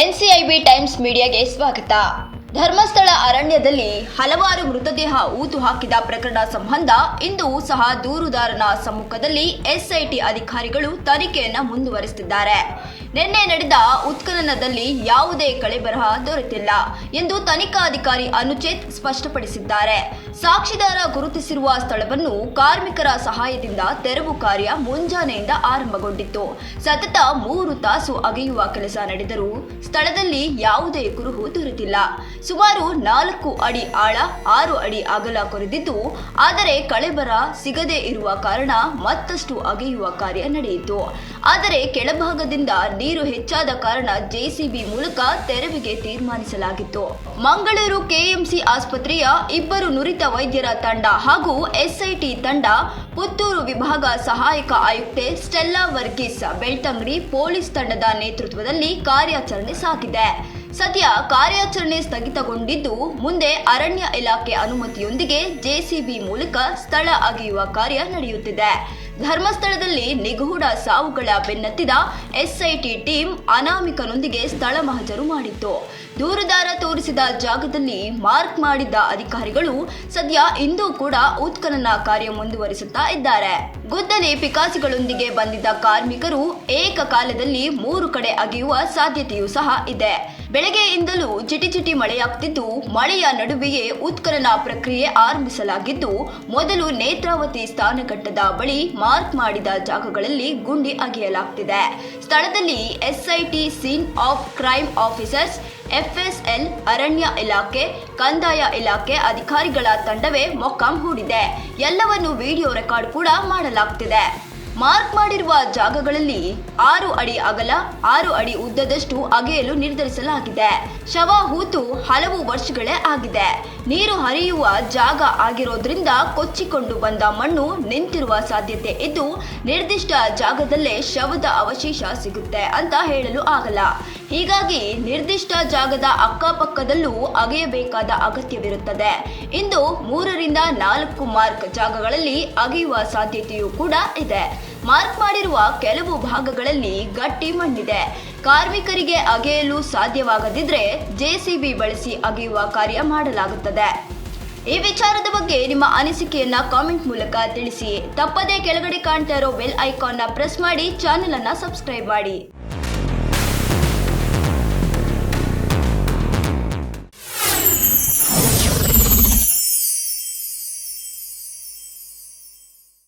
NCIB times ಮೀಡಿಯಾಗೆ ಸ್ವಾಗತ. ಧರ್ಮಸ್ಥಳ ಅರಣ್ಯದಲ್ಲಿ ಹಲವಾರು ಮೃತದೇಹ ಊತು ಹಾಕಿದ ಪ್ರಕರಣ ಸಂಬಂಧ ಇಂದು ಸಹ ದೂರುದಾರನ ಸಮ್ಮುಖದಲ್ಲಿ ಎಸ್ಐಟಿ ಅಧಿಕಾರಿಗಳು ತನಿಖೆಯನ್ನು ಮುಂದುವರಿಸುತ್ತಿದ್ದಾರೆ. ನಿನ್ನೆ ನಡೆದ ಉತ್ಖನನದಲ್ಲಿ ಯಾವುದೇ ಕಳೆಬರಹ ದೊರೆತಿಲ್ಲ ಎಂದು ತನಿಖಾಧಿಕಾರಿ ಅನುಚೇತ್ ಸ್ಪಷ್ಟಪಡಿಸಿದ್ದಾರೆ. ಸಾಕ್ಷಿದಾರ ಗುರುತಿಸಿರುವ ಸ್ಥಳವನ್ನು ಕಾರ್ಮಿಕರ ಸಹಾಯದಿಂದ ತೆರವು ಕಾರ್ಯ ಮುಂಜಾನೆಯಿಂದ ಆರಂಭಗೊಂಡಿತ್ತು. ಸತತ ಮೂರು ತಾಸು ಅಗೆಯುವ ಕೆಲಸ ನಡೆದರೂ ಸ್ಥಳದಲ್ಲಿ ಯಾವುದೇ ಕುರುಹು ದೊರೆತಿಲ್ಲ. ಸುಮಾರು ನಾಲ್ಕು ಅಡಿ ಆಳ, ಆರು ಅಡಿ ಅಗಲ ಕೊರೆದಿದ್ದು, ಆದರೆ ಕಳೆಬರ ಸಿಗದೇ ಇರುವ ಕಾರಣ ಮತ್ತಷ್ಟು ಅಗೆಯುವ ಕಾರ್ಯ ನಡೆಯಿತು. ಆದರೆ ಕೆಳಭಾಗದಿಂದ ನೀರು ಹೆಚ್ಚಾದ ಕಾರಣ ಜೆಸಿಬಿ ಮೂಲಕ ತೆರವಿಗೆ ತೀರ್ಮಾನಿಸಲಾಗಿತ್ತು. ಮಂಗಳೂರು ಕೆಎಂಸಿ ಆಸ್ಪತ್ರೆಯ ಇಬ್ಬರು ನುರಿತ ವೈದ್ಯರ ತಂಡ ಹಾಗೂ ಎಸ್ಐಟಿ ತಂಡ ಪುತ್ತೂರು ವಿಭಾಗ ಸಹಾಯಕ ಆಯುಕ್ತೆ ಸ್ಟೆಲ್ಲಾ ವರ್ಗೀಸ್ ಬೆಳ್ತಂಗಡಿ ಪೊಲೀಸ್ ತಂಡದ ನೇತೃತ್ವದಲ್ಲಿ ಕಾರ್ಯಾಚರಣೆ ಸಾಗಿದೆ. ಸದ್ಯ ಕಾರ್ಯಾಚರಣೆ ಸ್ಥಗಿತಗೊಂಡಿದ್ದು, ಮುಂದೆ ಅರಣ್ಯ ಇಲಾಖೆ ಅನುಮತಿಯೊಂದಿಗೆ ಜೆಸಿಬಿ ಮೂಲಕ ಸ್ಥಳ ಅಗೆಯುವ ಕಾರ್ಯ ನಡೆಯುತ್ತಿದೆ. ಧರ್ಮಸ್ಥಳದಲ್ಲಿ ನಿಗೂಢ ಸಾವುಗಳ ಬೆನ್ನತ್ತಿದ ಎಸ್ಐಟಿ ಟೀಮ್ ಅನಾಮಿಕನೊಂದಿಗೆ ಸ್ಥಳ ಮಹಜರು ಮಾಡಿತ್ತು. ದೂರುದಾರ ತೋರಿಸಿದ ಜಾಗದಲ್ಲಿ ಮಾರ್ಕ್ ಮಾಡಿದ್ದ ಅಧಿಕಾರಿಗಳು ಸದ್ಯ ಇಂದೂ ಕೂಡ ಉತ್ಖನನ ಕಾರ್ಯ ಮುಂದುವರಿಸುತ್ತಾ ಇದ್ದಾರೆ. ಗುದ್ದಲಿ ಪಿಕಾಸಿಗಳೊಂದಿಗೆ ಬಂದಿದ್ದ ಕಾರ್ಮಿಕರು ಏಕಕಾಲದಲ್ಲಿ ಮೂರು ಕಡೆ ಅಗೆಯುವ ಸಾಧ್ಯತೆಯೂ ಸಹ ಇದೆ. ಬೆಳಗ್ಗೆಯಿಂದಲೂ ಚಿಟಿ ಮಳೆಯಾಗ್ತಿದ್ದು, ಮಳೆಯ ನಡುವೆಯೇ ಉತ್ಖನನ ಪ್ರಕ್ರಿಯೆ ಆರಂಭಿಸಲಾಗಿದ್ದು, ಮೊದಲು ನೇತ್ರಾವತಿ ಸ್ಥಾನಘಟ್ಟದ ಬಳಿ ಮಾರ್ಕ್ ಮಾಡಿದ ಜಾಗಗಳಲ್ಲಿ ಗುಂಡಿ ಅಗೆಯಲಾಗ್ತಿದೆ. ಸ್ಥಳದಲ್ಲಿ SIT scene of crime officers, FSL, ಅರಣ್ಯ ಇಲಾಖೆ, ಕಂದಾಯ ಇಲಾಖೆ ಅಧಿಕಾರಿಗಳ ತಂಡವೇ ಮೊಕ್ಕಾಂ ಹೂಡಿದೆ. ಎಲ್ಲವನ್ನು ವಿಡಿಯೋ ರೆಕಾರ್ಡ್ ಕೂಡ ಮಾಡಲಾಗ್ತಿದೆ. ಮಾರ್ಕ್ ಮಾಡಿರುವ ಜಾಗಗಳಲ್ಲಿ ಆರು ಅಡಿ ಅಗಲ, ಆರು ಅಡಿ ಉದ್ದದಷ್ಟು ಅಗೆಯಲು ನಿರ್ಧರಿಸಲಾಗಿದೆ. ಶವ ಹೂತು ಹಲವು ವರ್ಷಗಳೇ ಆಗಿದೆ. ನೀರು ಹರಿಯುವ ಜಾಗ ಆಗಿರೋದ್ರಿಂದ ಕೊಚ್ಚಿಕೊಂಡು ಬಂದ ಮಣ್ಣು ನಿಂತಿರುವ ಸಾಧ್ಯತೆ ಇದ್ದು, ನಿರ್ದಿಷ್ಟ ಜಾಗದಲ್ಲೇ ಶವದ ಅವಶೇಷ ಸಿಗುತ್ತೆ ಅಂತ ಹೇಳಲು ಆಗಲ್ಲ. ಹೀಗಾಗಿ ನಿರ್ದಿಷ್ಟ ಜಾಗದ ಅಕ್ಕಪಕ್ಕದಲ್ಲೂ ಅಗೆಯಬೇಕಾದ ಅಗತ್ಯವಿರುತ್ತದೆ. ಇಂದು ಮೂರರಿಂದ ನಾಲ್ಕು ಮಾರ್ಕ್ ಜಾಗಗಳಲ್ಲಿ ಅಗೆಯುವ ಸಾಧ್ಯತೆಯೂ ಕೂಡ ಇದೆ. ಮಾರ್ಕ್ ಮಾಡಿರುವ ಕೆಲವು ಭಾಗಗಳಲ್ಲಿ ಗಟ್ಟಿ ಮಣ್ಣಿದೆ. ಕಾರ್ಮಿಕರಿಗೆ ಅಗೆಯಲು ಸಾಧ್ಯವಾಗದಿದ್ರೆ ಜೆಸಿಬಿ ಬಳಸಿ ಅಗೆಯುವ ಕಾರ್ಯ ಮಾಡಲಾಗುತ್ತದೆ. ಈ ವಿಚಾರದ ಬಗ್ಗೆ ನಿಮ್ಮ ಅನಿಸಿಕೆಯನ್ನ ಕಾಮೆಂಟ್ ಮೂಲಕ ತಿಳಿಸಿ. ತಪ್ಪದೇ ಕೆಳಗಡೆ ಕಾಣ್ತಾ ಇರೋ ಬೆಲ್ ಐಕಾನ್ನ ಪ್ರೆಸ್ ಮಾಡಿ ಚಾನೆಲ್ ಅನ್ನ ಸಬ್ಸ್ಕ್ರೈಬ್ ಮಾಡಿ.